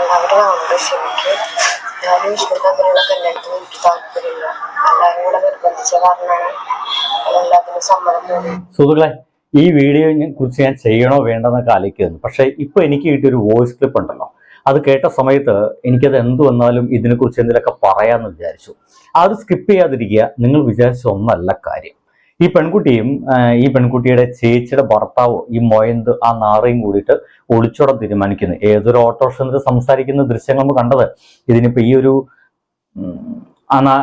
എല്ലാവരും അവരുടെ ക്ഷമിക്ക് ഞാനും വിഷ്ണു തമ്മിലുള്ള കല്യാണത്തിന് എനിക്ക് താല്പര്യമില്ല. എല്ലാവരും കൂടെ നിർബന്ധിച്ച കാരണമാണ് എല്ലാത്തിനും സമ്മതം സുഹൃത്തുക്കളെ ഈ വീഡിയോയെ കുറിച്ച് ഞാൻ ചെയ്യണോ വേണ്ടെന്നൊക്കെ ആലോചിക്കുന്നു പക്ഷേ ഇപ്പോൾ എനിക്ക് കിട്ടിയൊരു വോയിസ് ക്ലിപ്പ് ഉണ്ടല്ലോ. അത് കേട്ട സമയത്ത് എനിക്കത് എന്തു വന്നാലും ഇതിനെക്കുറിച്ച് എന്തെങ്കിലുമൊക്കെ പറയാമെന്ന് വിചാരിച്ചു. അത് സ്കിപ്പ് ചെയ്യാതിരിക്കുക. നിങ്ങൾ വിചാരിച്ച ഒന്നല്ല കാര്യം. ഈ പെൺകുട്ടിയും ഈ പെൺകുട്ടിയുടെ ചേച്ചിയുടെ ഭർത്താവോ ഈ മൊയന്ത് ആ നാറയും കൂടിയിട്ട് ഒളിച്ചോടാൻ തീരുമാനിക്കുന്നു. ഏതൊരു ഓട്ടോറിക്ഷ സംസാരിക്കുന്ന ദൃശ്യങ്ങൾ നമ്മൾ കണ്ടത്. ഇതിനിപ്പോ ഈ ഒരു അനാ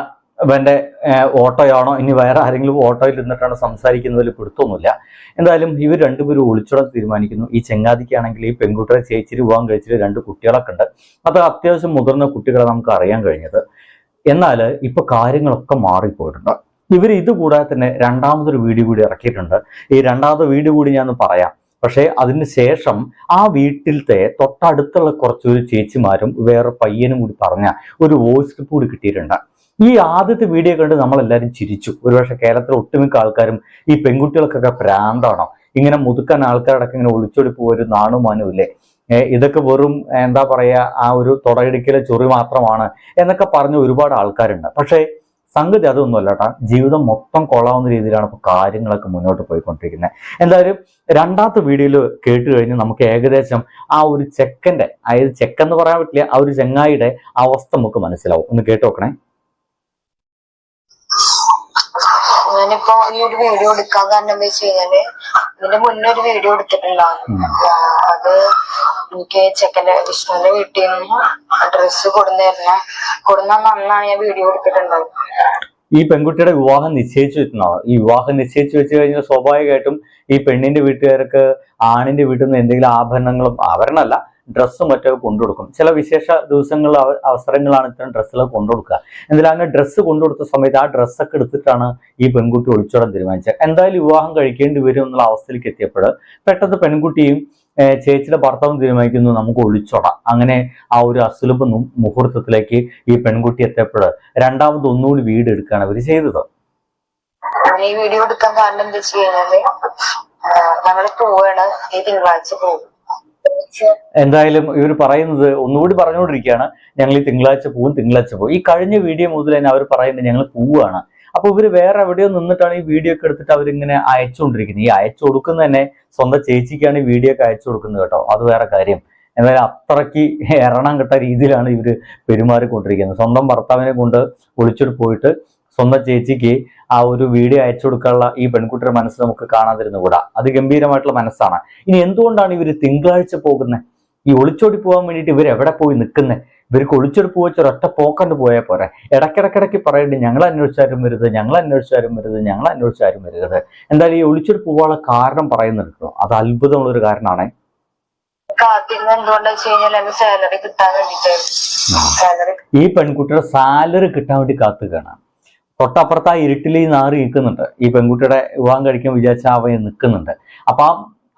ഓട്ടോയാണോ ഇനി വേറെ ആരെങ്കിലും ഓട്ടോയിൽ നിന്നിട്ടാണ് സംസാരിക്കുന്നതിൽ പിടുത്തൊന്നുമില്ല എന്തായാലും ഇവർ രണ്ടുപേരും ഒളിച്ചോടാൻ തീരുമാനിക്കുന്നു. ഈ ചെങ്ങാതിക്കാണെങ്കിൽ ഈ പെൺകുട്ടിയെ ചേച്ചിരി വിവാഹം കഴിച്ചിട്ട് രണ്ട് കുട്ടികളൊക്കെ ഉണ്ട്. അത് അത്യാവശ്യം മുതിർന്ന കുട്ടികളെ നമുക്ക് അറിയാൻ കഴിഞ്ഞത്. എന്നാൽ ഇപ്പൊ കാര്യങ്ങളൊക്കെ മാറിപ്പോയിട്ടുണ്ട്. ഇവർ ഇത് കൂടാതെ തന്നെ രണ്ടാമതൊരു വീഡിയോ കൂടി ഇറക്കിയിട്ടുണ്ട്. ഈ രണ്ടാമത്തെ വീഡിയോ കൂടി ഞാൻ പറയാം. പക്ഷേ അതിന് ശേഷം ആ വീട്ടിലത്തെ തൊട്ടടുത്തുള്ള കുറച്ചൊരു ചേച്ചിമാരും വേറെ പയ്യനും കൂടി പറഞ്ഞ ഒരു വോയിസ് ക്ലിപ്പ് കൂടി കിട്ടിയിട്ടുണ്ട്. ഈ ആദ്യത്തെ വീഡിയോ കണ്ട് നമ്മളെല്ലാവരും ചിരിച്ചു. ഒരുപക്ഷെ കേരളത്തിലെ ഒട്ടുമിക്ക ആൾക്കാരും ഈ പെൺകുട്ടികൾക്കൊക്കെ പ്രാന്താണോ ഇങ്ങനെ മുതുക്കാൻ ആൾക്കാരടക്കം ഇങ്ങനെ ഒളിച്ചോടി പോയൊരു നാണുമാനും ഇല്ലേ? ഇതൊക്കെ വെറും എന്താ പറയാ ആ ഒരു തുടയിടിക്കലെ ചൊറി മാത്രമാണ് എന്നൊക്കെ പറഞ്ഞ ഒരുപാട് ആൾക്കാരുണ്ട്. പക്ഷേ സംഗതി അതൊന്നുമല്ല കേട്ടാ ജീവിതം മൊത്തം കൊള്ളാവുന്ന രീതിയിലാണ് ഇപ്പോൾ കാര്യങ്ങളൊക്കെ മുന്നോട്ട് പോയിക്കൊണ്ടിരിക്കുന്നത് എന്തായാലും രണ്ടാമത്തെ വീഡിയോയിൽ കേട്ട് കഴിഞ്ഞ് നമുക്ക് ഏകദേശം ആ ഒരു ചെക്കന്റെ അതായത് ചെക്കെന്ന് പറയാൻ പറ്റില്ല ആ ഒരു ചെങ്ങായിയുടെ അവസ്ഥ നമുക്ക് മനസ്സിലാവും. ഒന്ന് കേട്ട് നോക്കണേ. ഞാനിപ്പോ ഈ ഒരു വീഡിയോ എടുക്കാൻ കാരണം എന്താ വെച്ച് കഴിഞ്ഞാൽ ഇതിന്റെ മുന്നേ ഒരു വീഡിയോ എടുത്തിട്ടുണ്ടാവും. അത് എനിക്ക് ചെക്കന്റെ വിഷ്ണുവിന്റെ വീട്ടിൽ നിന്ന് അഡ്രസ്സ് കൊടുന്നിരുന്ന കൊടുന്ന അന്നാണ് ഞാൻ വീഡിയോ എടുത്തിട്ടുണ്ടാവും ഈ പെൺകുട്ടിയുടെ വിവാഹം നിശ്ചയിച്ചു വെക്കുന്നതാണ് ഈ വിവാഹം നിശ്ചയിച്ചു വെച്ച് കഴിഞ്ഞാൽ സ്വാഭാവികമായിട്ടും ഈ പെണ്ണിന്റെ വീട്ടുകാർക്ക് ആണിന്റെ വീട്ടിൽ നിന്ന് എന്തെങ്കിലും ആഭരണങ്ങളും ആഭരണമല്ല ഡ്രസ്സും മറ്റൊക്കെ കൊണ്ടുകൊടുക്കും ചില വിശേഷ ദിവസങ്ങളിൽ അവസരങ്ങളാണ് ഇത്തരം ഡ്രസ്സുകൾ കൊണ്ടുകൊടുക്കുക. എന്തായാലും അങ്ങനെ ഡ്രസ്സ് കൊണ്ടുകൊടുത്ത സമയത്ത് ആ ഡ്രസ്സൊക്കെ എടുത്തിട്ടാണ് ഈ പെൺകുട്ടി ഒളിച്ചോടാൻ തീരുമാനിച്ചത്. എന്തായാലും വിവാഹം കഴിക്കേണ്ടി വരും എന്നുള്ള അവസ്ഥയിലേക്ക് എത്തിയപ്പോൾ പെട്ടെന്ന് പെൺകുട്ടിയും ചേച്ചിയുടെ ഭർത്താവ് തീരുമാനിക്കുന്നു നമുക്ക് ഒളിച്ചോടാം. അങ്ങനെ ആ ഒരു അസുലഭ മുഹൂർത്തത്തിലേക്ക് ഈ പെൺകുട്ടി എത്തിയപ്പോൾ രണ്ടാമത് ഒന്നുകൂടി വീട് എടുക്കുകയാണ് അവർ ചെയ്തത്. ഈ വീഡിയോ എടുക്കാൻ കാരണം എന്താ വെച്ച് കഴിഞ്ഞാൽ പോവാണ് ഈ തിങ്കളാഴ്ച പോകും. എന്തായാലും ഇവർ പറയുന്നത് ഒന്നുകൂടി പറഞ്ഞുകൊണ്ടിരിക്കുകയാണ് ഞങ്ങൾ ഈ തിങ്കളാഴ്ച പോവും തിങ്കളാഴ്ച പോകും ഈ കഴിഞ്ഞ വീഡിയോ മുതൽ തന്നെ അവർ പറയുന്നത് ഞങ്ങൾ പോവുകയാണ്. അപ്പൊ ഇവർ വേറെ എവിടെയോ നിന്നിട്ടാണ് ഈ വീഡിയോ ഒക്കെ എടുത്തിട്ട് അവരിങ്ങനെ അയച്ചുകൊണ്ടിരിക്കുന്നത്. ഈ അയച്ചു കൊടുക്കുന്ന തന്നെ സ്വന്തം ചേച്ചിക്കാണ് ഈ വീഡിയോ ഒക്കെ അയച്ചു കൊടുക്കുന്നത് കേട്ടോ. അത് വേറെ കാര്യം. എന്നാലും അത്രയ്ക്ക് എറണം കിട്ട രീതിയിലാണ് ഇവർ പെരുമാറിക്കൊണ്ടിരിക്കുന്നത്. സ്വന്തം ഭർത്താവിനെ കൊണ്ട് ഒളിച്ചിട്ട് പോയിട്ട് സ്വന്തം ചേച്ചിക്ക് ആ ഒരു വീഡിയോ അയച്ചു കൊടുക്കാനുള്ള ഈ പെൺകുട്ടിയുടെ മനസ്സ് നമുക്ക് കാണാതിരുന്നു കൂടാ അത് ഗംഭീരമായിട്ടുള്ള മനസ്സാണ്. ഇനി എന്തുകൊണ്ടാണ് ഇവർ തിങ്കളാഴ്ച പോകുന്നത് ഈ ഒളിച്ചോടി പോകാൻ വേണ്ടിയിട്ട് ഇവർ എവിടെ പോയി നിൽക്കുന്നത് ഇവർക്ക് ഒളിച്ചോടി പോവച്ച ഒരൊറ്റ പോക്കണ്ട് പോയാൽ പോരെ. ഇടയ്ക്കിടയ്ക്കിടയ്ക്ക് പറയണ്ട് ഞങ്ങൾ അന്വേഷിച്ചാലും വരുത് ഞങ്ങൾ അന്വേഷിച്ചാലും വരുത് ഞങ്ങൾ അന്വേഷിച്ചാലും വരരുത്. എന്തായാലും ഈ ഒളിച്ചോടി പോകാനുള്ള കാരണം പറയുന്നുണ്ടോ അത് അത്ഭുതമുള്ള ഒരു കാരണമാണ്. കാത്തിരുന്ന് എന്തുകൊണ്ടാ വെച്ച് കഴിഞ്ഞാൽ എന്റെ സാലറി കിട്ടാൻ വേണ്ടിട്ടായിരുന്നു സാലറി ഈ പെൺകുട്ടിയുടെ സാലറി കിട്ടാൻ വേണ്ടി കാത്തുകയാണ് തൊട്ടപ്പുറത്ത് ആ ഇരുട്ടിൽ ഈ നാറി നിൽക്കുന്നുണ്ട്. ഈ പെൺകുട്ടിയുടെ വിവാഹം കഴിക്കാൻ വിചാരിച്ച അവയെ നിൽക്കുന്നുണ്ട് അപ്പൊ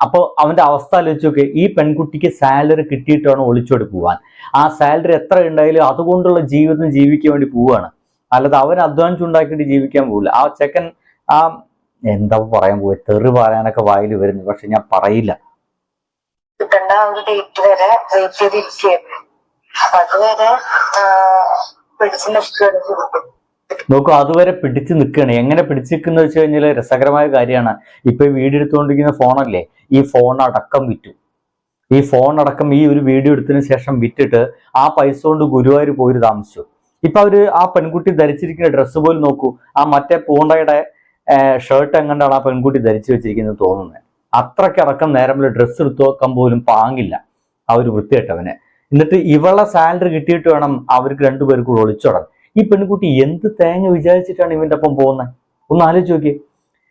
ആ- അവന്റെ അവസ്ഥ ആലോചിച്ച് നോക്കി. ഈ പെൺകുട്ടിക്ക് സാലറി കിട്ടിയിട്ടാണ് ഒളിച്ചോടി പോവാൻ ആ സാലറി എത്ര ഉണ്ടായാലും അതുകൊണ്ടുള്ള ജീവിതം ജീവിക്കാൻ വേണ്ടി പോവുകയാണ്. അല്ലാതെ അവൻ അധ്വാനിച്ച് ഉണ്ടാക്കിയിട്ട് ജീവിക്കാൻ പോകില്ല ആ ചെക്കൻ ആ എന്താ പറയാൻ പോയി തെറി പറയാനൊക്കെ വായിൽ വരുന്നു. പക്ഷെ ഞാൻ പറയില്ല. കിട്ടേണ്ട ഡേറ്റ് വരെ അതുവരെ പിടിച്ചു നിൽക്കുകയാണ് നോക്കൂ അതുവരെ പിടിച്ചു നിൽക്കുകയാണ്. എങ്ങനെ പിടിച്ചു നിൽക്കുന്നത് വെച്ച് കഴിഞ്ഞാൽ രസകരമായ കാര്യമാണ്. ഇപ്പൊ വീഡിയോ ഫോണല്ലേ? ഈ ഫോൺ അടക്കം വിറ്റു. ഈ ഫോൺ അടക്കം ഈ ഒരു വീഡിയോ എടുത്തതിന് ശേഷം വിറ്റിട്ട് ആ പൈസ കൊണ്ട് ഗുരുവായൂർ പോയി താമസിച്ചു. ഇപ്പൊ അവർ ആ പെൺകുട്ടി ധരിച്ചിരിക്കുന്ന ഡ്രസ്സ് പോലും നോക്കൂ. ആ മറ്റേ പൂണ്ടയുടെ ഷർട്ട് എങ്ങണ്ടാണ് ആ പെൺകുട്ടി ധരിച്ചു വെച്ചിരിക്കുന്നത് തോന്നുന്നത്. അത്രയ്ക്ക് അടക്കം നേരം ഡ്രസ്സ് എടുത്തു വെക്കാൻ പോലും പാങ്ങില്ല ആ ഒരു വൃത്തികെട്ടവന്. എന്നിട്ട് ഇവളെ സാലറി കിട്ടിയിട്ട് വേണം അവർക്ക് രണ്ടുപേർക്കും ഒളിച്ചോടാൻ. ഈ പെൺകുട്ടി എന്ത് തേങ്ങ വിചാരിച്ചിട്ടാണ് ഇവന്റെ ഒപ്പം പോകുന്നത് ഒന്ന് ആലോചിച്ച് നോക്കി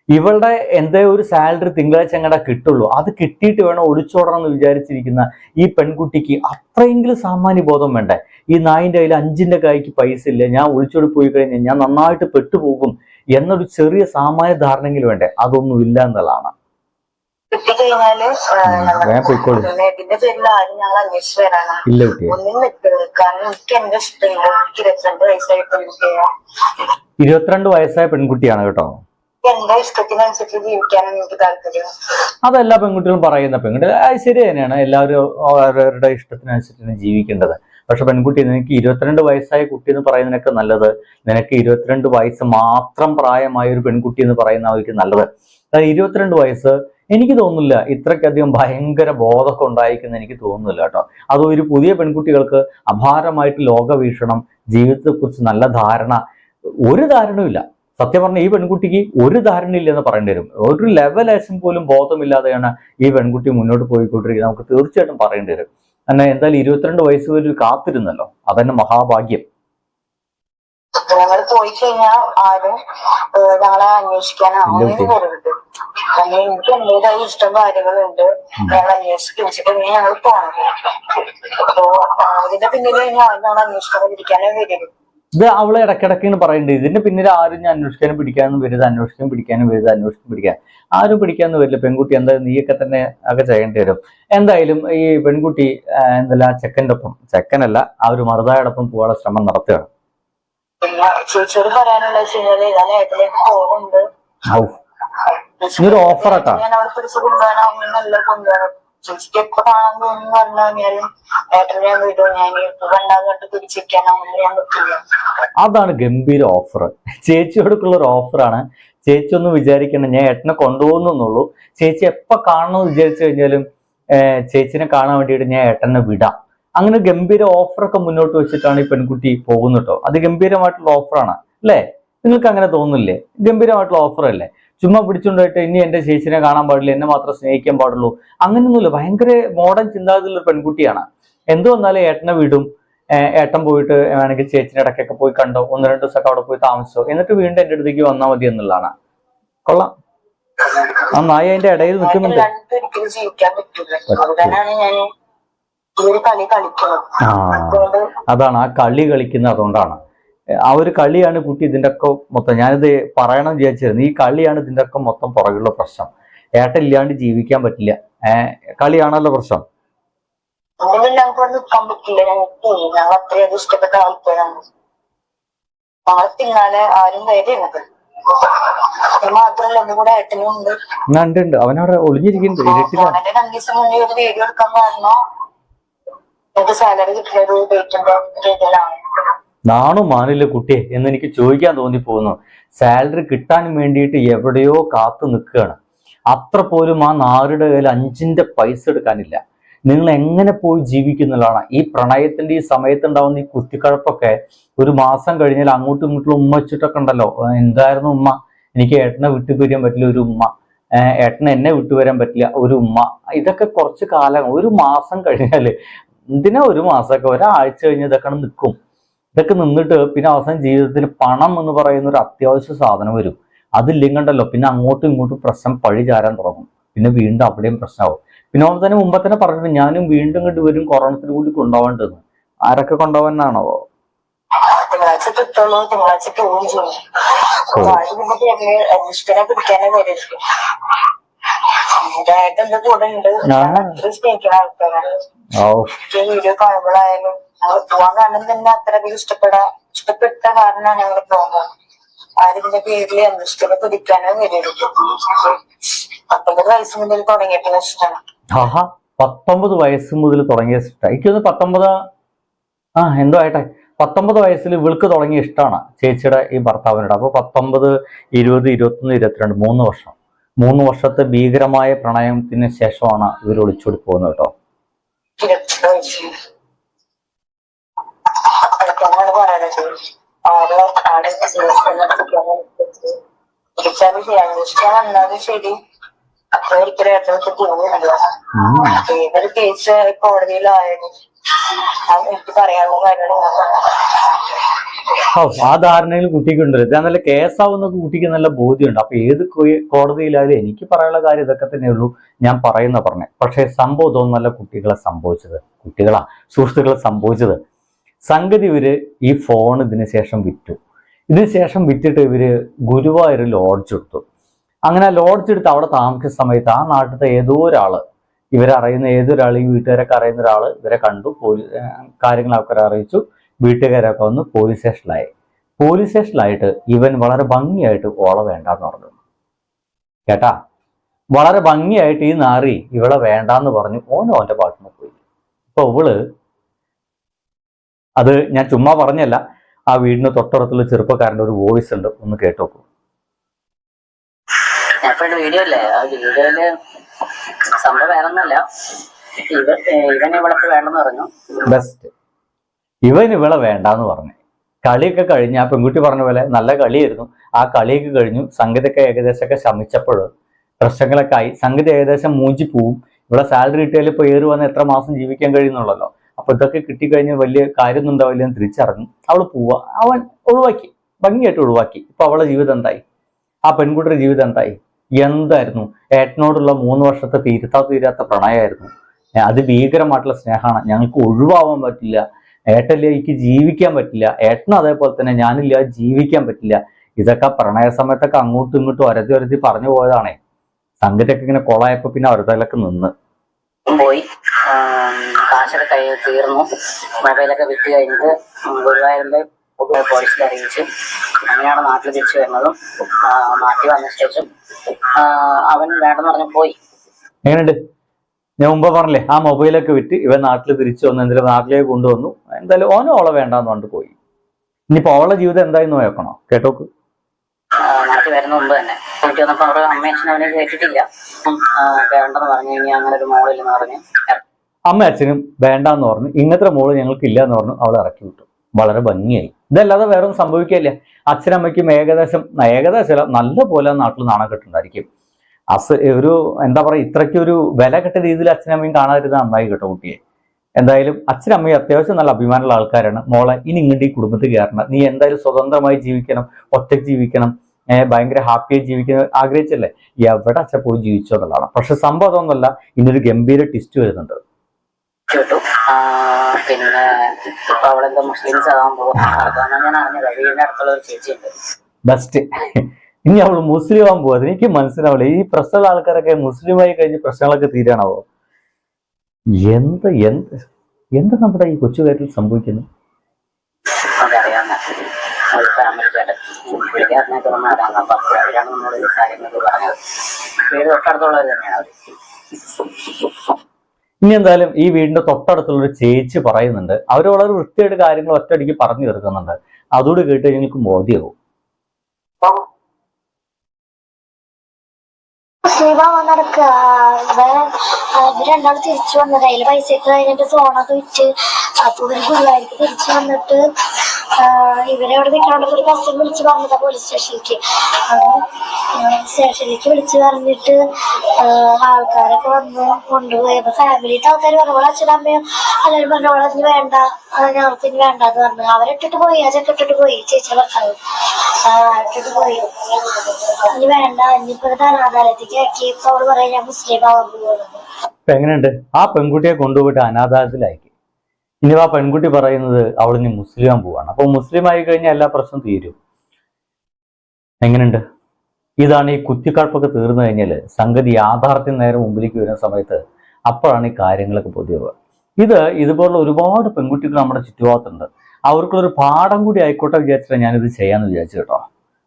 ഇവളുടെ എന്തേ ഒരു സാലറി തിങ്കളാഴ്ച എങ്ങടെ കിട്ടുള്ളൂ. അത് കിട്ടിയിട്ട് വേണം ഒളിച്ചോടണം എന്ന് വിചാരിച്ചിരിക്കുന്ന ഈ പെൺകുട്ടിക്ക് അത്രയെങ്കിലും സാമാന്യ ബോധം വേണ്ടേ? ഈ നായിന്റെ കയ്യിൽ അഞ്ചിന്റെ കായ്ക്ക് പൈസ ഇല്ല. ഞാൻ ഒളിച്ചോടി പോയി കഴിഞ്ഞാൽ ഞാൻ നന്നായിട്ട് പെട്ടുപോകും എന്നൊരു ചെറിയ സാമാന്യ ധാരണയെങ്കിലും വേണ്ടേ? അതൊന്നും ഇല്ല എന്നുള്ളതാണ്. ഇതിന്റെ പേരിൽ ആരും ഞങ്ങൾ അന്വേഷിച്ച് ഒന്നും കാരണം എനിക്ക് എന്റെ എനിക്ക് ഇരുപത്തിരണ്ട് വയസ്സായ പെൺകുട്ടിയാണ് കേട്ടോ? എന്റെ ഇഷ്ടത്തിനനുസരിച്ച് ജീവിക്കാനാണ് എനിക്ക് താല്പര്യം. അതെല്ലാ പെൺകുട്ടികളും പറയുന്ന പെൺകുട്ടി. അത് ശരി തന്നെയാണ്. എല്ലാവരും അവരവരുടെ ഇഷ്ടത്തിനനുസരിച്ച് ജീവിക്കേണ്ടത്. പക്ഷെ പെൺകുട്ടി നിനക്ക് ഇരുപത്തിരണ്ട് വയസ്സായ കുട്ടി എന്ന് പറയുന്നതിനൊക്കെ നല്ലത്. നിനക്ക് ഇരുപത്തിരണ്ട് വയസ്സ് മാത്രം പ്രായമായ ഒരു പെൺകുട്ടി എന്ന് പറയുന്നതായിരിക്കും നല്ലത്. അതായത് ഇരുപത്തിരണ്ട് വയസ്സ് എനിക്ക് തോന്നുന്നില്ല ഇത്രയ്ക്കധികം ഭയങ്കര ബോധമൊക്കെ ഉണ്ടായിരിക്കുന്ന എനിക്ക് തോന്നുന്നില്ല കേട്ടോ. അത് ഒരു പുതിയ പെൺകുട്ടികൾക്ക് അപാരമായിട്ട് ലോകവീക്ഷണം ജീവിതത്തെക്കുറിച്ച് നല്ല ധാരണ ഒരു ധാരണയുമില്ല സത്യം പറഞ്ഞാൽ ഈ പെൺകുട്ടിക്ക് ഒരു ധാരണയില്ല എന്ന് പറയേണ്ടി വരും. ഒരു ലെവലേശം പോലും ബോധമില്ലാതെയാണ് ഈ പെൺകുട്ടി മുന്നോട്ട് പോയിക്കൊണ്ടിരിക്കുന്നത്. നമുക്ക് തീർച്ചയായിട്ടും പറയേണ്ടി വരും. എന്നാൽ എന്തായാലും ഇരുപത്തിരണ്ട് വയസ്സ് വരെ കാത്തിരുന്നല്ലോ. അതന്നെ മഹാഭാഗ്യം. ഞങ്ങൾ പോയി കഴിഞ്ഞാൽ ആരും ഞങ്ങളെ അന്വേഷിക്കാൻ വരരുത് കാരണം എനിക്ക് എന്റേതായ ഇഷ്ടം കാര്യങ്ങളുണ്ട്. ഞങ്ങൾ അന്വേഷിച്ചിട്ട് ഞങ്ങൾ പോകണം അപ്പോ അതിന്റെ പിന്നിൽ ഞാൻ ഞങ്ങൾ അന്വേഷിക്കാതിരിക്കാനേ വരരുത് ഇത് അവൾ ഇടക്കിടക്ക് പറയുന്നുണ്ട് ഇതിന്റെ പിന്നിൽ ആരും ഞാൻ അന്വേഷിക്കാനും പിടിക്കാനും വരുത് അന്വേഷിക്കാനും പിടിക്കാനും വരുത് അന്വേഷിക്കാൻ പിടിക്കാൻ. ആരും പിടിക്കാനും വരില്ല. പെൺകുട്ടി എന്താ നീയൊക്കെ തന്നെ ഒക്കെ ചെയ്യേണ്ടി വരും. എന്തായാലും ഈ പെൺകുട്ടി എന്തല്ല ചെക്കന്റെ ഒപ്പം. ചെക്കനല്ല ആ ഒരു മറുതായോടൊപ്പം പോകാനുള്ള ശ്രമം നടത്തുകയാണ്. പിന്നെ ചേച്ചിയോട് പറയാനുള്ള വെച്ച് കഴിഞ്ഞാൽ ഞാൻ ഏട്ടലേക്ക് പോകുന്നുണ്ട് ഔ. ഇതൊരു offer ആട്ടാ. ഞാൻ അവിടെ പിടിച്ച് നല്ല കൊണ്ടുപോകണം. ചേച്ചിക്ക് എപ്പോ കാണാൻ തോന്നുന്നു പറഞ്ഞു കഴിഞ്ഞാലും ഏട്ടനെ ഞാൻ വിടും. ഞാൻ ഇപ്പൊ കണ്ടാൽ കണ്ട് പിടിച്ചിരിക്കാൻ അങ്ങനെ ഞാൻ പറ്റില്ല അതാണ് ഗംഭീര ഓഫർ. ചേച്ചിയോടൊക്കെയുള്ള ഒരു ഓഫറാണ്. ചേച്ചി ഒന്ന് വിചാരിക്കണം ഞാൻ ഏട്ടനെ കൊണ്ടുപോകുന്നുള്ളൂ ചേച്ചി എപ്പ കാണണമെന്ന് വിചാരിച്ചു കഴിഞ്ഞാലും ചേച്ചിനെ കാണാൻ വേണ്ടിയിട്ട് ഞാൻ ഏട്ടനെ വിടാം. അങ്ങനെ ഗംഭീര ഓഫറൊക്കെ മുന്നോട്ട് വെച്ചിട്ടാണ് ഈ പെൺകുട്ടി പോകുന്നത് കേട്ടോ അത് ഗംഭീരമായിട്ടുള്ള ഓഫറാണ് അല്ലേ? നിങ്ങൾക്ക് അങ്ങനെ തോന്നുന്നില്ലേ? ഗംഭീരമായിട്ടുള്ള ഓഫർ അല്ലേ? ചുമ്മാ പിടിച്ചുകൊണ്ടായിട്ട് ഇനി എന്റെ ചേച്ചിനെ കാണാൻ പാടില്ല എന്നെ മാത്രം സ്നേഹിക്കാൻ പാടുള്ളൂ അങ്ങനെയൊന്നുമില്ല. ഭയങ്കര മോഡേൺ ചിന്താഗതിയുള്ള ഒരു പെൺകുട്ടിയാണ്. എന്ത് വന്നാലും ഏട്ടനെ വിടും. ഏട്ടൻ പോയിട്ട് വേണമെങ്കിൽ ചേച്ചിന്റെ ഇടയ്ക്കൊക്കെ പോയി കണ്ടോ? ഒന്ന് രണ്ട് ദിവസമൊക്കെ അവിടെ പോയി താമസിച്ചോ? എന്നിട്ട് വീണ്ടും എന്റെ അടുത്തേക്ക് വന്നാൽ മതി എന്നുള്ളതാണ്. കൊള്ളാം. ആ നായ അതിന്റെ ഇടയിൽ നിൽക്കുന്നുണ്ട്. ഈ ഒരു കളി കളിക്കുന്നത് ആ അതാണ് ആ കളി കളിക്കുന്നത് അതുകൊണ്ടാണ്. ആ ഒരു കളിയാണ് കുട്ടി ഇതിന്റെ ഒക്കെ മൊത്തം ഞാനിത് പറയണം വിചാരിച്ചിരുന്നു. ഈ കളിയാണ് ഇതിന്റെ ഒക്കെ മൊത്തം പുറകിലുള്ള പ്രശ്നം. ഏട്ട ഇല്ലാണ്ട് ജീവിക്കാൻ പറ്റില്ല. ഏഹ് കളിയാണല്ലോ പ്രശ്നം. ഒന്നും ഞങ്ങൾക്ക് ഇവിടെ നിൽക്കാൻ പറ്റില്ല. ഞങ്ങൾക്ക് ഞങ്ങൾ അത്രയും ഇഷ്ടപ്പെട്ട ആൾക്കാരാണ്. ഞങ്ങളെ പിന്നാലെ ആരും വരെയുണ്ട് അത് മാത്രല്ല ഒന്നും കൂടെ ഏട്ടനും ഉണ്ട്. അവനവിടെ ഒളിഞ്ഞിരിക്കുന്നുണ്ട്. രണ്ടു ദിവസം മുന്നേ ഒരു വീഡിയോ എടുക്കാൻ കാരണം എനിക്ക് സാലറി കുട്ടിയെ എന്ന് എനിക്ക് ചോദിക്കാൻ തോന്നി പോകുന്നു. സാലറി കിട്ടാൻ വേണ്ടിയിട്ട് എവിടെയോ കാത്തു നിൽക്കുകയാണ്. അത്ര പോലും ആ നാരുടെ കയ്യിൽ അഞ്ചിന്റെ പൈസ എടുക്കാനില്ല. നിങ്ങൾ എങ്ങനെ പോയി ജീവിക്കുന്നുള്ളതാണ്. ഈ പ്രണയത്തിന്റെ ഈ സമയത്തുണ്ടാവുന്ന ഈ കുത്തിക്കഴപ്പൊക്കെ ഒരു മാസം കഴിഞ്ഞാൽ അങ്ങോട്ടും ഇങ്ങോട്ടും ഉമ്മ വെച്ചിട്ടൊക്കെ ഉണ്ടല്ലോ. എന്തായിരുന്നു ഉമ്മ? എനിക്ക് ഏട്ടനെ വിട്ടുപിരിയാൻ പറ്റില്ല ഒരു ഉമ്മ. ഏട്ടനെ എന്നെ വിട്ടുവരാൻ പറ്റില്ല ഒരു ഉമ്മ. ഇതൊക്കെ കുറച്ച് കാലം ഒരു മാസം കഴിഞ്ഞാൽ എന്തിനാ ഒരു മാസമൊക്കെ? ഒരാഴ്ച കഴിഞ്ഞ് ഇതൊക്കെ നിൽക്കും. ഇതൊക്കെ നിന്നിട്ട് പിന്നെ അവസാനം ജീവിതത്തിൽ പണം എന്ന് പറയുന്ന ഒരു അത്യാവശ്യ സാധനം വരും. അതില്ലെങ്കണ്ടല്ലോ പിന്നെ അങ്ങോട്ടും ഇങ്ങോട്ടും പ്രശ്നം പഴി ചാരാൻ തുടങ്ങും. പിന്നെ വീണ്ടും അവിടെയും പ്രശ്നമാവും. പിന്നെ അവൻ തന്നെ മുമ്പ് തന്നെ പറഞ്ഞിട്ട് ഞാനും വീണ്ടും ഇങ്ങോട്ട് വരും കൊറോണത്തിന് കൂടി കൊണ്ടുപോകേണ്ടത് ആരൊക്കെ കൊണ്ടുപോകാനാണോ തിങ്കളാഴ്ച കിട്ടുള്ളൂ തിങ്കളാഴ്ച പോവുകയും ചെയ്യും പിടിക്കാനേ വരരുത് ഏട്ടൻ എന്റെ കൂടെ ഉണ്ട്. ആ. അത്രയും സ്നേഹിക്കുന്ന ആൾക്കാരാണ്. ഓ എനിക്ക് വീഡിയോ കാണുമ്പോഴായാലും ഞങ്ങൾ പോവാൻ കാരണം തന്നെ അത്രയധികം ഇഷ്ടപ്പെടാ ഇഷ്ടപ്പെട്ട കാരണമാണ് ഞങ്ങൾ പോകുന്നത് ആരിന്റെ പേരിൽ അന്വേഷിക്കാനെ പിടിക്കാനോ വരരുത്. പത്തൊമ്പത് വയസ്സ് മുതൽ തുടങ്ങിയിട്ടുള്ള ഇഷ്ടമാണ് ആഹാ പത്തൊമ്പത് വയസ്സ് മുതൽ തുടങ്ങിയ ഇഷ്ടം. എനിക്കൊന്ന് പത്തൊമ്പത് ആ എന്തോ ആയിട്ടെ. പത്തൊമ്പത് വയസ്സിൽ ഇവൾക്ക് തുടങ്ങിയ ഇഷ്ടമാണ് ചേച്ചിയുടെ ഈ ഭർത്താവിനോട്. അപ്പോൾ പത്തൊമ്പത് ഇരുപത് ഇരുപത്തൊന്ന് ഇരുപത്തിരണ്ട് മൂന്ന് വർഷം. മൂന്ന് വർഷത്തെ ഭീകരമായ പ്രണയത്തിന് ശേഷമാണ് ഇവർ ഒളിച്ചോടി പോകുന്നത് കേട്ടോ. ശരി. അപ്പൊ ഒരിക്കലും. ഏതൊരു കേസ് കോടതിയിലായാലും എനിക്ക് പറയാനുള്ള കാര്യങ്ങൾ ഞാൻ. ആ ധാരണയിൽ കുട്ടിക്കുണ്ട് ഞാൻ നല്ല കേസാവുന്ന കുട്ടിക്ക് നല്ല ബോധ്യമുണ്ട്. അപ്പൊ ഏത് കോടതിയിലായാലും എനിക്ക് പറയാനുള്ള കാര്യം ഇതൊക്കെ തന്നെ ഉള്ളൂ ഞാൻ പറയുന്ന പറഞ്ഞേ. പക്ഷെ സംഭവം തോന്നുന്നല്ല കുട്ടികളെ സംഭവിച്ചത്. കുട്ടികളാ സുഹൃത്തുക്കളെ സംഭവിച്ചത്. സംഗതി ഇവർ ഈ ഫോൺ ഇതിന് ശേഷം വിറ്റു. ഇതിന് ശേഷം വിറ്റിട്ട് ഇവർ ഗുരുവായൂർ ലോഡ്ജ് എടുത്തു. അങ്ങനെ ലോഡ്ജ് എടുത്ത് അവിടെ താമസിച്ച സമയത്ത് ആ നാട്ടിലത്തെ ഏതോ ഒരാൾ ഇവരറിയുന്ന ഏതൊരാൾ ഈ വീട്ടുകാരൊക്കെ അറിയുന്ന ഒരാൾ ഇവരെ കണ്ടു. പോലീ കാര്യങ്ങളൊക്കെ അറിയിച്ചു. വീട്ടുകാരൊക്കെ വന്ന് പോലീസ് സ്റ്റേഷനിലായി. പോലീസ് സ്റ്റേഷനിലായിട്ട് ഇവൻ വളരെ ഭംഗിയായിട്ട് ഓള വേണ്ടാന്ന് പറഞ്ഞു. കേട്ടാ? വളരെ ഭംഗിയായിട്ട് ഈ നാറി ഇവളെ വേണ്ടാന്ന് പറഞ്ഞു ഓനും ഓന്റെ പാട്ടിന് പോയി. ഇപ്പൊ ഇവൾ അത് ഞാൻ ചുമ്മാ പറഞ്ഞല്ല ആ വീടിന് തൊട്ടടുത്തുള്ള ചെറുപ്പക്കാരന്റെ ഒരു വോയിസ് ഉണ്ട്. ഒന്ന് കേട്ടോക്കൂ. വീഡിയോ അല്ലേ? ആ വീഡിയോയിൽ സംഭവം ഇവൻ ഇവളൊക്കെ പറഞ്ഞു. ബെസ്റ്റ് ഇവൻ വേണ്ട എന്ന് പറഞ്ഞു. കളിയൊക്കെ കഴിഞ്ഞ് ആ പെൺകുട്ടി പറഞ്ഞ പോലെ നല്ല കളിയായിരുന്നു. ആ കളിയൊക്കെ കഴിഞ്ഞു സംഗീതമൊക്കെ ഏകദേശമൊക്കെ ശമിച്ചപ്പോൾ പ്രശ്നങ്ങളൊക്കെ ആയി. സംഗീതം ഏകദേശം മൂഞ്ചി പോവും. ഇവിടെ സാലറി കിട്ടിയാൽ ഇപ്പോൾ ഏറി വന്ന് എത്ര മാസം ജീവിക്കാൻ കഴിയുന്നുള്ളല്ലോ. അപ്പൊ ഇതൊക്കെ കിട്ടിക്കഴിഞ്ഞ് വലിയ കാര്യമൊന്നും ഉണ്ടാവില്ല എന്ന് തിരിച്ചറിഞ്ഞു അവൾ പോവാ അവൻ ഒഴിവാക്കി. ഭംഗിയായിട്ട് ഒഴിവാക്കി. ഇപ്പൊ അവളെ ജീവിതം എന്തായി? ആ പെൺകുട്ടിയുടെ ജീവിതം എന്തായി? എന്തായിരുന്നു? ഏട്ടനോടുള്ള മൂന്ന് വർഷത്തെ തീരുത്താ തീരാത്ത പ്രണയമായിരുന്നു. അത് ഭീകരമായിട്ടുള്ള സ്നേഹമാണ്. ഞങ്ങൾക്ക് ഒഴിവാവാൻ പറ്റില്ല. ഏട്ടനിലേക്ക് ജീവിക്കാൻ പറ്റില്ല. ഏട്ടനും അതേപോലെ തന്നെ ഞാനില്ല ജീവിക്കാൻ പറ്റില്ല. ഇതൊക്കെ പ്രണയ സമയത്തൊക്കെ അങ്ങോട്ടും ഇങ്ങോട്ടും ഒരതി ഒരതി പറഞ്ഞു പോയതാണേ. സംഗതിയൊക്കെ ഇങ്ങനെ കൊളായപ്പോ പിന്നെ ഒരതലൊക്കെ നിന്ന്. പോയി. കാശൊക്കെ കൈ തീർന്നു. മൊബൈലൊക്കെ വിറ്റ് കഴിഞ്ഞിട്ട് ഗുരുവായൂരിന്റെ പോലീസിൽ അറിയിച്ച് അങ്ങനെയാണ് നാട്ടിൽ തിരിച്ചു വരുന്നതും നാട്ടിൽ വന്ന ശേഷം അവൻ വേണ്ടെന്ന് പറഞ്ഞു പോയി. എങ്ങനെയുണ്ട്? ഞാൻ മുമ്പ് പറഞ്ഞില്ലേ ആ മൊബൈലൊക്കെ വിറ്റ് ഇവൻ നാട്ടിൽ തിരിച്ചു വന്നു എന്തെങ്കിലും നാട്ടിലേക്ക് കൊണ്ടുവന്നു? എന്തായാലും ഓനോ ഓളെ വേണ്ടാന്ന് പറഞ്ഞിട്ട് പോയി. ഇനിയിപ്പോ ഓളെ ജീവിതം എന്തായി നോക്കണോ കേട്ടോക്ക്? നാട്ടിൽ വരുന്ന മുമ്പ് തന്നെ. വന്നപ്പോ അവരുടെ അവനെ കേട്ടിട്ടില്ല. വേണ്ടെന്ന് പറഞ്ഞു കഴിഞ്ഞാൽ അങ്ങനെ ഒരു മോളില്ലെന്ന് പറഞ്ഞ് അമ്മ അച്ഛനും വേണ്ടാന്ന് പറഞ്ഞു ഇങ്ങനത്തെ മോൾ ഞങ്ങൾക്ക് ഇല്ല എന്ന് പറഞ്ഞു അവളെ ഇറക്കി വിട്ടു. വളരെ ഭംഗിയായി. ഇതല്ലാതെ വേറെ ഒന്നും സംഭവിക്കില്ല അച്ഛനമ്മയ്ക്കും ഏകദേശം ഏകദേശം നല്ല പോലെ നാട്ടിൽ നാണക്കെട്ടുണ്ടായിരിക്കും അസ് ഒരു എന്താ പറയുക ഇത്രയ്ക്കൊരു വില കെട്ട രീതിയിൽ അച്ഛനമ്മയും കാണാതിരുന്ന നന്നായി കേട്ടോ കുട്ടിയെ. എന്തായാലും അച്ഛനമ്മയും അത്യാവശ്യം നല്ല അഭിമാനമുള്ള ആൾക്കാരാണ്. മോളെ ഇനി ഇങ്ങോട്ട് ഈ കുടുംബത്തിൽ കയറണം നീ എന്തായാലും സ്വതന്ത്രമായി ജീവിക്കണം ഒറ്റയ്ക്ക് ജീവിക്കണം ഭയങ്കര ഹാപ്പിയായി ജീവിക്കണം ആഗ്രഹിച്ചല്ലേ? എവിടെ അച്ഛൻ പോയി ജീവിച്ചോ എന്നുള്ളതാണ്. പക്ഷെ സംഭവം അതൊന്നുമല്ല. ഇന്നൊരു ഗംഭീര ട്വിസ്റ്റ് വരുന്നുണ്ട്. പിന്നെ ഇപ്പൊ അവളെന്തോ മുസ്ലിംസ് ആകാൻ പോകും അതാണ് ഞാൻ അറിഞ്ഞത്. വീടിന്റെ അടുത്തുള്ള ഒരു ചേച്ചിയുണ്ട്. ബെസ്റ്റ് ഇനി അവൾ മുസ്ലിം ആവാൻ പോവാ എനിക്ക് മനസ്സിലാവില്ല ഈ പ്രശ്നമുള്ള ആൾക്കാരൊക്കെ മുസ്ലിമായി കഴിഞ്ഞ് പ്രശ്നങ്ങളൊക്കെ തീരാണാവോ എന്ത് എന്ത് എന്ത് നമ്മുടെ ഈ സംഭവിക്കുന്നു? പറഞ്ഞത്. വീട് തൊട്ടടുത്തുള്ളവർ ഇനി എന്തായാലും ഈ വീടിന്റെ തൊട്ടടുത്തുള്ള ഒരു ചേച്ചി പറയുന്നുണ്ട്. അവർ വളരെ വൃത്തിയായിട്ട് കാര്യങ്ങൾ ഒറ്റയടിക്ക് പറഞ്ഞു തീർക്കുന്നുണ്ട്. അതുകൂടി കേട്ട് കഴിഞ്ഞാൽ ബോധ്യമാവും മുസ്ലിമാവാൻ നടക്കുക ഇവർ രണ്ടാൾ തിരിച്ചു വന്നത്. അതിൽ ഒക്കെ കഴിഞ്ഞിട്ട് ഫോണൊക്കെ വിറ്റ്. അപ്പൊ ഇവർ ഗുരുവായൂർക്ക് തിരിച്ചു വന്നിട്ട് ആഹ് അവിടെ നിൽക്കാണ്ട് ഒരു ബസ്സിൽ വിളിച്ച് പറഞ്ഞതാ പോലീസ് സ്റ്റേഷനിലേക്ക് സ്റ്റേഷനിലേക്ക് വിളിച്ച് പറഞ്ഞിട്ട് ആൾക്കാരൊക്കെ വന്ന് കൊണ്ടുപോയി അപ്പൊ ഫാമിലിത്തെ ആൾക്കാർ പറഞ്ഞു ഓളെ അച്ഛനമ്മയും എല്ലാവരും പറഞ്ഞു ഓളെ ഇനി വേണ്ട ഞങ്ങൾക്ക് ഇനി വേണ്ടാന്ന് പറഞ്ഞു. അവരിട്ടിട്ട് പോയി ആ ഇട്ടിട്ട് പോയി ചേച്ചിയുടെ ഭർത്താവ്. ഇട്ടിട്ട് പോയി. ഇനി വേണ്ട ഇനിയിപ്പോ അനാഥാലയത്തേക്ക് ആക്കി. ഇപ്പൊ അവൾ പറയാ ഞാൻ മുസ്ലിം ആവാൻ പോകുന്നത് എങ്ങനെയുണ്ട്? ആ പെൺകുട്ടിയെ കൊണ്ടുപോയിട്ട് അനാഥാലയത്തിലാക്കി. ഇനി ആ പെൺകുട്ടി പറയുന്നത് അവൾ ഇനി മുസ്ലിം പോവാണ്. അപ്പൊ മുസ്ലിം ആയി കഴിഞ്ഞാൽ എല്ലാ പ്രശ്നവും തീരും. എങ്ങനെയുണ്ട്? ഇതാണ് ഈ കുത്തിക്കാഴ്പൊക്കെ തീർന്നു കഴിഞ്ഞാൽ സംഗതി യാഥാർത്ഥ്യം നേരെ മുമ്പിലേക്ക് വരുന്ന സമയത്ത് അപ്പോഴാണ് ഈ കാര്യങ്ങളൊക്കെ പൊതുവാകുക ഇത് ഇതുപോലുള്ള ഒരുപാട് പെൺകുട്ടികൾ നമ്മുടെ ചുറ്റുഭാഗത്തുണ്ട്. അവർക്കുള്ളൊരു പാഠം കൂടി ആയിക്കോട്ടെ വിചാരിച്ചിട്ട് ഞാനിത് ചെയ്യാന്ന് വിചാരിച്ചു കേട്ടോ.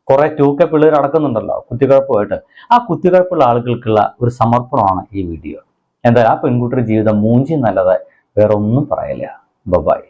കുറെ ടൂക്കെ പിള്ളേർ അടക്കുന്നുണ്ടല്ലോ കുത്തിക്കുഴപ്പമായിട്ട്. ആ കുത്തിക്കുഴപ്പുള്ള ആളുകൾക്കുള്ള ഒരു സമർപ്പണമാണ് ഈ വീഡിയോ. എന്തായാലും ആ പെൺകുട്ടിയുടെ ജീവിതം മൂഞ്ചി നല്ലത് വേറെ ഒന്നും പറയില്ല. ബബായ്